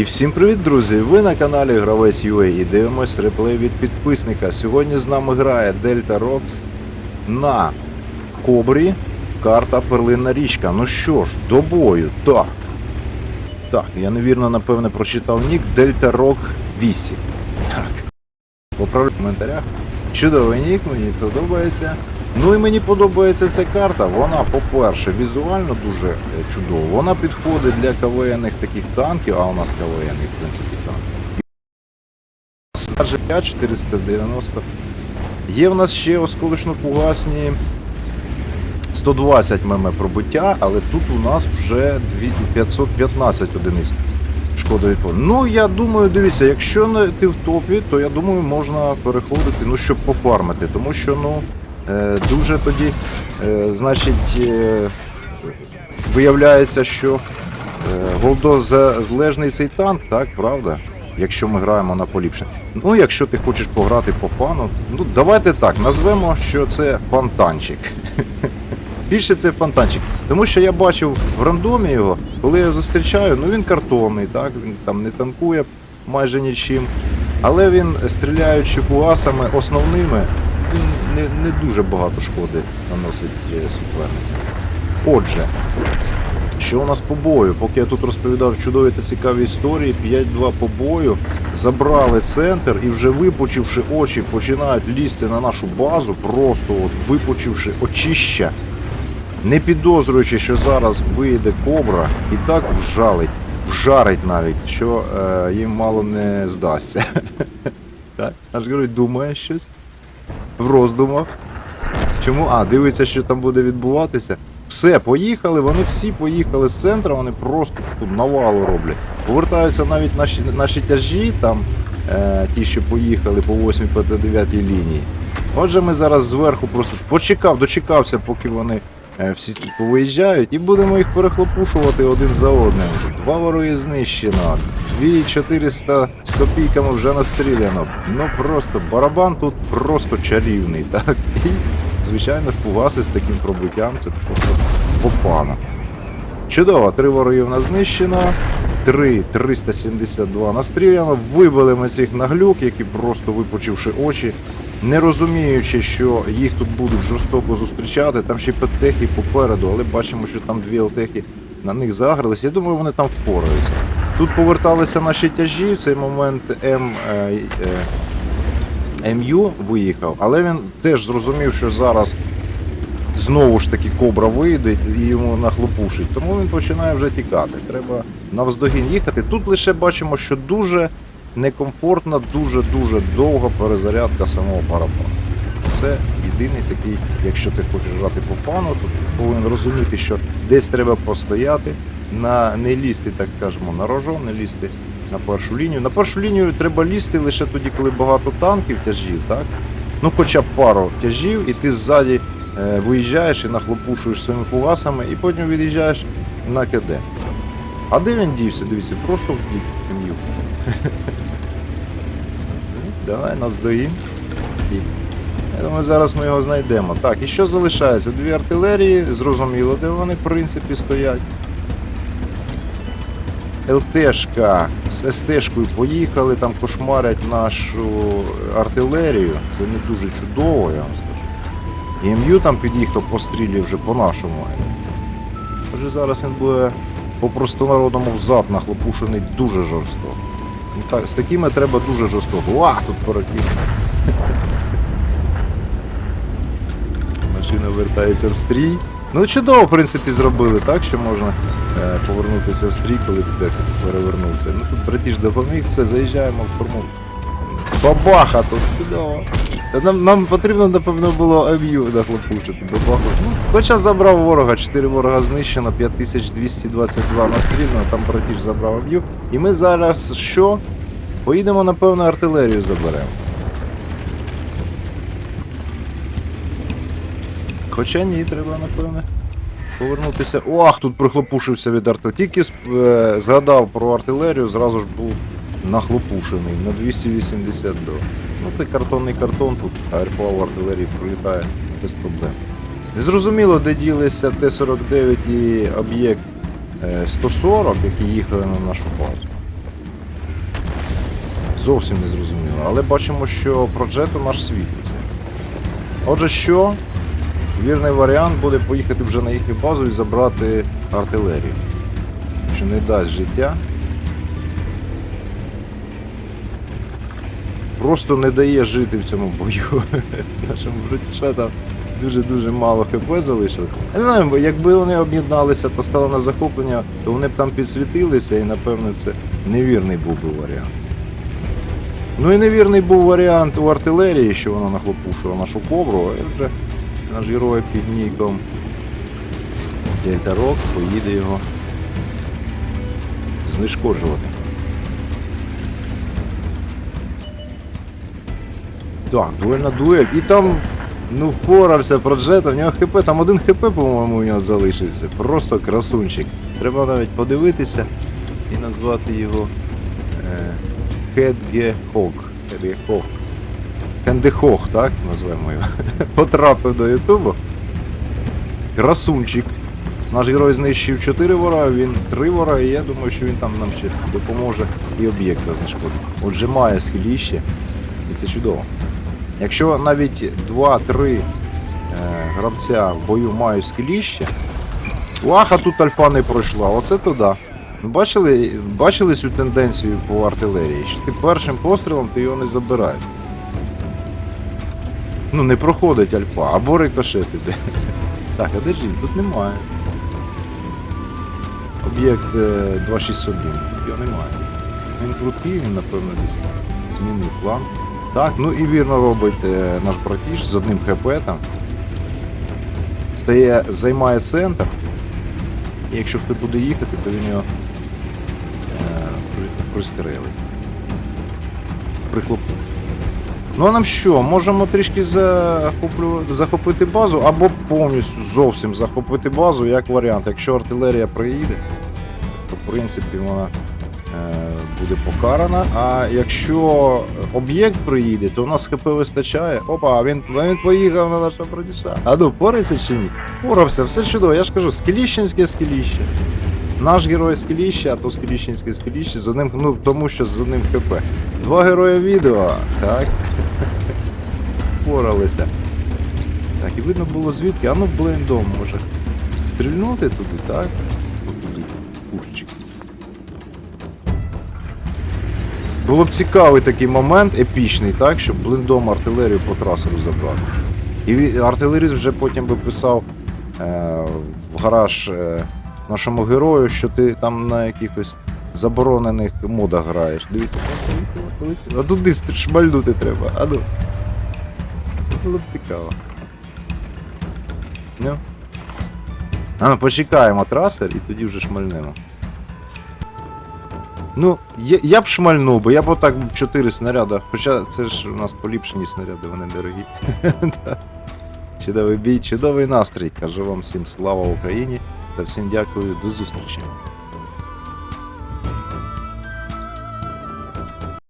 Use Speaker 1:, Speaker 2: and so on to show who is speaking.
Speaker 1: І всім привіт, друзі! Ви на каналі Гравець UA і дивимось реплей від підписника. Сьогодні з нами грає Дельта Рокс на Кобрі. Карта Перлинна річка. Ну що ж, до бою. Так. Так, я невірно, напевне, прочитав нік Дельта Рок 8. Так. Поправлю в коментарях. Чудовий нік, мені подобається. Ну і мені подобається ця карта. Вона, по-перше, візуально дуже е, чудова. Вона підходить для КВНних таких танків, а у нас КВН, в принципі, танк. Життя 490. Є в нас ще осколочно-фугасні 120 мм пробиття, але тут у нас вже 515 одиниць шкода від. Ну, я думаю, дивіться, якщо ти в топі, то я думаю, можна переходити, ну, щоб пофармити, тому що, ну, дуже тоді, е, значить, е, виявляється, що е, голдозалежний цей танк, так, правда? Якщо ми граємо на поліпше. Ну, якщо ти хочеш пограти по фану, ну давайте так, назвемо, що це фонтанчик. Більше це фонтанчик. Тому що я бачив в рандомі його, коли я його зустрічаю, ну він картонний, так, він там не танкує майже нічим. Але він, стріляючи фугасами основними, не, не дуже багато шкоди наносить е, супернику. Отже, що у нас по бою? Поки я тут розповідав чудові та цікаві історії, 5-2 по бою, забрали центр і вже випучивши очі, починають лізти на нашу базу, просто от випучивши очища, не підозрюючи, що зараз вийде кобра і так вжалить, вжарить навіть, що е, їм мало не здасться. Так, аж говорить, думає щось в роздумах. Чому? А, дивиться, що там буде відбуватися. Все, поїхали, вони всі поїхали з центру, вони просто тут навалу роблять. Повертаються навіть наші, наші тяжі, там е, ті, що поїхали по 8 по 9 лінії. Отже, ми зараз зверху просто почекав, дочекався, поки вони е, всі повиїжджають, і будемо їх перехлопушувати один за одним. Два вороги знищено, дві 400 з копійками вже настріляно. Ну просто барабан тут просто чарівний, так? І звичайно, фугаси з таким пробиттям це просто по фану. Чудово, три вороги в нас знищено, три 372 настріляно, вибили ми цих наглюк, які просто випучивши очі, не розуміючи, що їх тут будуть жорстоко зустрічати, там ще петехи попереду, але бачимо, що там дві ЛТХи на них загралися. Я думаю, вони там впораються. Тут поверталися наші тяжі, в цей момент М. Е, е, МЮ виїхав, але він теж зрозумів, що зараз знову ж таки кобра вийде і йому нахлопушить. Тому він починає вже тікати. Треба навздогін їхати. Тут лише бачимо, що дуже некомфортна, дуже-дуже довга перезарядка самого парапану. Це єдиний такий, якщо ти хочеш грати по пану, то ти повинен розуміти, що десь треба постояти, на, не лізти, так скажемо, на рожон, не лізти на першу лінію. На першу лінію треба лізти лише тоді, коли багато танків, тяжів, так? Ну хоча б пару тяжів, і ти ззаді е, виїжджаєш і нахлопушуєш своїми фугасами, і потім від'їжджаєш на КД. А де він дівся? Дивіться, просто втік м'ю. Давай навздогін. Я думаю, зараз ми його знайдемо. Так, і що залишається? Дві артилерії, зрозуміло, де вони в принципі стоять. ЛТшка з СТшкою поїхали, там кошмарять нашу артилерію. Це не дуже чудово, я вам скажу. І МЮ там під'їхав, пострілює вже по нашому. Отже, зараз він буде по простонародному взад нахлопушений дуже жорстоко. Так, з такими треба дуже жорстоко. Ва, тут пороків. Машина вертається в стрій. Ну чудово, в принципі, зробили так, що можна е, повернутися в стрій, коли ти перевернувся. Ну тут братіж допоміг, все, заїжджаємо в форму. Бабаха тут чудово. Та нам, нам потрібно, напевно, було МЮ нахлопушити. Бабаха. Ну, хоча забрав ворога, 4 ворога знищено, 5222 настріляно, там братіж забрав МЮ. І ми зараз що? Поїдемо, напевно, артилерію заберемо. Хоча ні, треба, напевне, повернутися. Ох, тут прихлопушився від арти. Тільки е, згадав про артилерію, зразу ж був нахлопушений на 280 до. Ну, ти картонний картон, тут АРПА в артилерії пролітає без проблем. Незрозуміло, де ділися Т-49 і об'єкт е, 140, які їхали на нашу базу. Зовсім не зрозуміло. Але бачимо, що проджету наш світиться. Отже, що? Вірний варіант буде поїхати вже на їхню базу і забрати артилерію. Що не дасть життя. Просто не дає жити в цьому бою. Нашим брутішатам дуже-дуже мало хп залишилось. Не знаю, якби вони об'єдналися та стали на захоплення, то вони б там підсвітилися і напевно це невірний був би варіант. Ну і невірний був варіант у артилерії, що вона нахлопушила нашу ковру, а вже наш герой під ніком Дельта Рок поїде його знешкоджувати. Так, дуельна дуель. І там ну впорався проджета, в нього хп, там один хп, по-моєму, у нього залишився. Просто красунчик. Треба навіть подивитися і назвати його е, Хедгехог. Хедгехог. Хендехог, так назвемо його. Потрапив до Ютубу. Красунчик. Наш герой знищив 4 вора, він 3 вора, і я думаю, що він там нам ще допоможе і об'єкта знешкодити. Отже, має скеліще, і це чудово. Якщо навіть 2-3 е, гравця в бою мають скеліще, Уаха тут альфа не пройшла, оце то да. Ну, Бачили, бачили цю тенденцію по артилерії, що ти першим пострілом ти його не забираєш. Ну, не проходить альфа, або рикошет. Так, а де ж він? Тут немає. Об'єкт е, 261, його немає. Він крутий, він, напевно, десь змінив план. Так, ну і вірно робить е, наш братіш з одним хп там. Стає, займає центр. І якщо хто буде їхати, то він його е, при- пристрелить. Прихлопнув. Ну а нам що? Можемо трішки захоплю... захопити базу або повністю зовсім захопити базу як варіант. Якщо артилерія приїде, то в принципі вона е, буде покарана. А якщо об'єкт приїде, то у нас ХП вистачає. Опа, він, він поїхав на нашого братіша. А ну, порайся чи ні? Порався, все чудово. Я ж кажу, скеліщенське скеліще. Наш герой скеліще, а то скеліщенське скеліще з одним, ну тому що з одним ХП. Два герої відео, так. Поралися. Так, і видно було звідки, а ну блендом може. Стрільнути туди, так? Пушчик. Було б цікавий такий момент, епічний, так, щоб блиндом артилерію по трасеру забрати. І артилеріст вже потім би писав е, в гараж е, нашому герою, що ти там на якихось заборонених модах граєш. Дивіться. А туди шмальнути треба. А ну. Було б цікаво. Ну. А ну почекаємо трасер і тоді вже шмальнемо. Ну, я, я б шмальнув, бо я б отак в 4 снаряда. Хоча це ж у нас поліпшені снаряди, вони дорогі. Чудовий бій, чудовий настрій. Кажу вам всім слава Україні та всім дякую, до зустрічі.